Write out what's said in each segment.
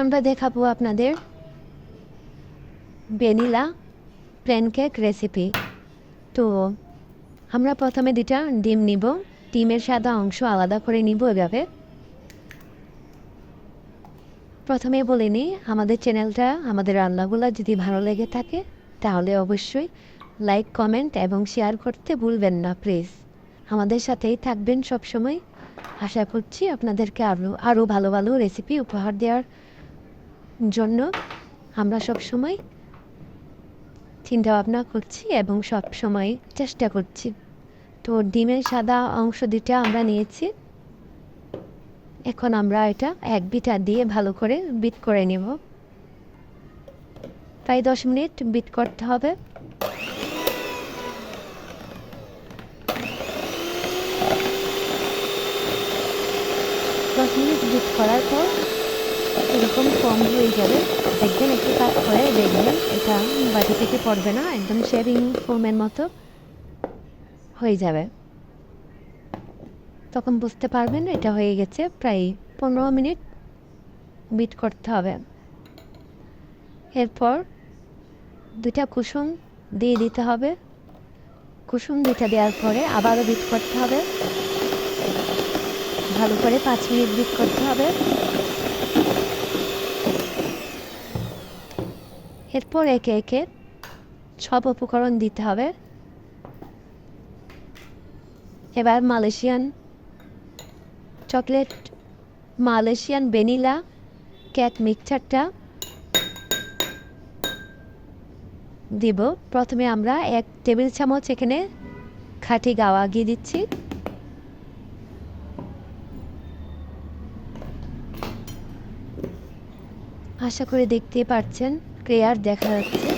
আমরা দেখাবো আপনাদের ভ্যানিলা প্যানকেক রেসিপি। তো আমরা প্রথমে দুটা ডিম নিব। ডিমের সাদা অংশ আলাদা করে নিব এভাবে। প্রথমে বলে নিই, আমাদের চ্যানেলটা, আমাদের রান্নাগুলো যদি ভালো লেগে থাকে, তাহলে অবশ্যই লাইক, কমেন্ট এবং শেয়ার করতে ভুলবেন না, প্লিজ। আমাদের সাথেই থাকবেন সবসময়। আশা করছি আপনাদেরকে আরও আরও ভালো ভালো রেসিপি উপহার দেওয়ার জন্য আমরা সব সময় চিন্তা ভাবনা করছি এবং সব সময় চেষ্টা করছি। তো ডিমের সাদা অংশ দুটা আমরা নিয়েছি। এখন আমরা এটা এক বিটা দিয়ে ভালো করে বিট করে নেব। প্রায় দশ মিনিট বিট করতে হবে। দশ মিনিট বিট করার পর এরকম কম হয়ে যাবে। দেখবেন একটু কাজ করে, দেখবেন এটা বাটি থেকে পড়বে না, একদম শেভিং ফোমের মতো হয়ে যাবে। তখন বুঝতে পারবেন এটা হয়ে গেছে, প্রায় পনেরো মিনিট বিট করতে হবে। এরপর দুটা কুসুম দিয়ে দিতে হবে। কুসুম দুটা দেওয়ার পরে আবারও বিট করতে হবে। ভালো করে পাঁচ মিনিট বিট করতে হবে। এরপর একে একে সব উপকরণ দিতে হবে। এবার Malaysian chocolate, Malaysian vanilla, cake মিক্সচারটা দিব। প্রথমে আমরা এক টেবিল চামচ এখানে খাঁটি গাওয়া গিয়ে দিচ্ছি। আশা করে দেখতে পাচ্ছেন ক্লিয়ার দেখা যাচ্ছে।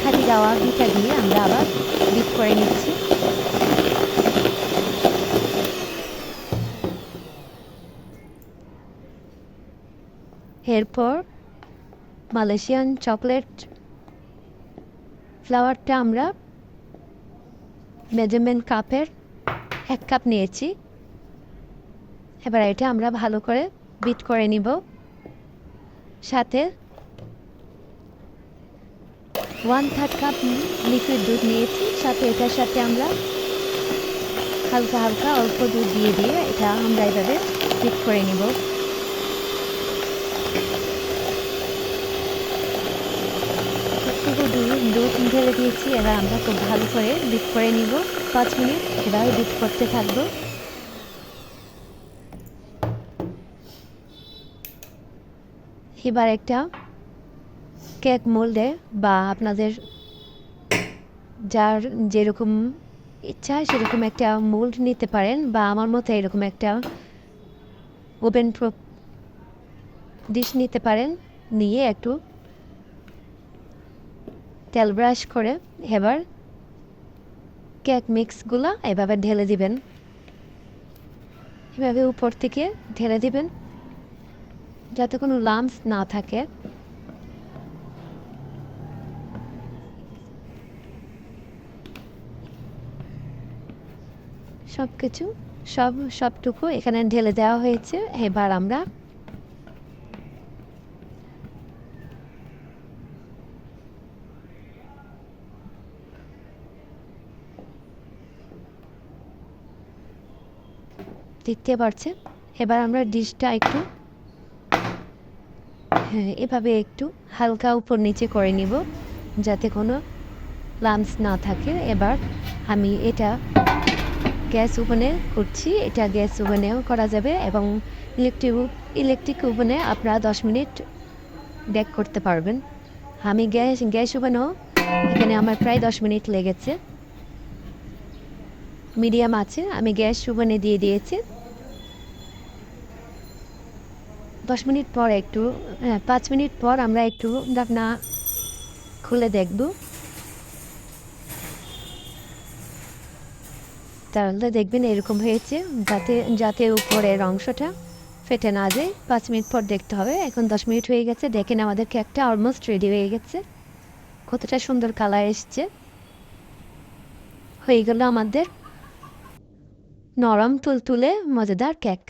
খাঁটি গাওয়া ঘিটা দিয়ে আমরা আবার বিট করে নিচ্ছি। এরপর মালয়েশিয়ান চকলেট ফ্লাওয়ারটা আমরা মেজারমেন্ট কাপের এক কাপ নিয়েছি। এবার এটা আমরা ভালো করে বিট করে নিব। সাথে ওয়ান থার্ড কাপ লিকুইড দুধ নিয়েছি, সাথে এটার সাথে আমরা হালকা হালকা অল্প দুধ দিয়ে দিয়ে এটা আমরা এভাবে বিট করে নিব। একটুকু দুধ দুধ ঢেলে দিয়েছি, এবার আমরা খুব ভালো করে বিট করে নিব। পাঁচ মিনিট এবার বিট করতে থাকব। এবার একটা কেক মোল্ডে বা আপনাদের যার যেরকম ইচ্ছা সেরকম একটা মোল্ড নিতে পারেন বা আমার মতো এরকম একটা ওভেন প্রুফ ডিশ নিতে পারেন, নিয়ে একটু তেল ব্রাশ করে এবার কেক মিক্সগুলো এভাবে ঢেলে দিবেন। এভাবে উপর থেকে ঢেলে দিবেন, যাতে কোনো লাম্পস না থাকে। সব কিছু সব, সবটুকু এখানে ঢেলে দেওয়া হয়েছে। এবার আমরা দেখতে পাচ্ছেন এবার আমরা ডিশটা একটু হ্যাঁ এভাবে একটু হালকা উপর নিচে করে নিব, যাতে কোনো লাম্পস না থাকে। এবার আমি এটা গ্যাস ওভেনে করছি। এটা গ্যাস ওভেনেও করা যাবে এবং ইলেকট্রিক ইলেকট্রিক ওভেনে আপনারা দশ মিনিট ব্যাক করতে পারবেন। আমি গ্যাস গ্যাস ওভেনও এখানে আমার প্রায় দশ মিনিট লেগেছে। মিডিয়াম আছে, আমি গ্যাস ওভেনে দিয়ে দিয়েছি। দশ মিনিট পর একটু হ্যাঁ পাঁচ মিনিট পর আমরা একটু ঢাকনা খুলে দেখব। তাহলে দেখবেন এরকম হয়েছে। যাতে যাতে উপরের অংশটা ফেটে না যায়। পাঁচ মিনিট পর দেখতে হবে। এখন দশ মিনিট হয়ে গেছে। দেখেন আমাদের কেকটা অলমোস্ট রেডি হয়ে গেছে। কতটা সুন্দর কালার এসছে। হয়ে গেল আমাদের নরম তুলতুলে, মজাদার কেক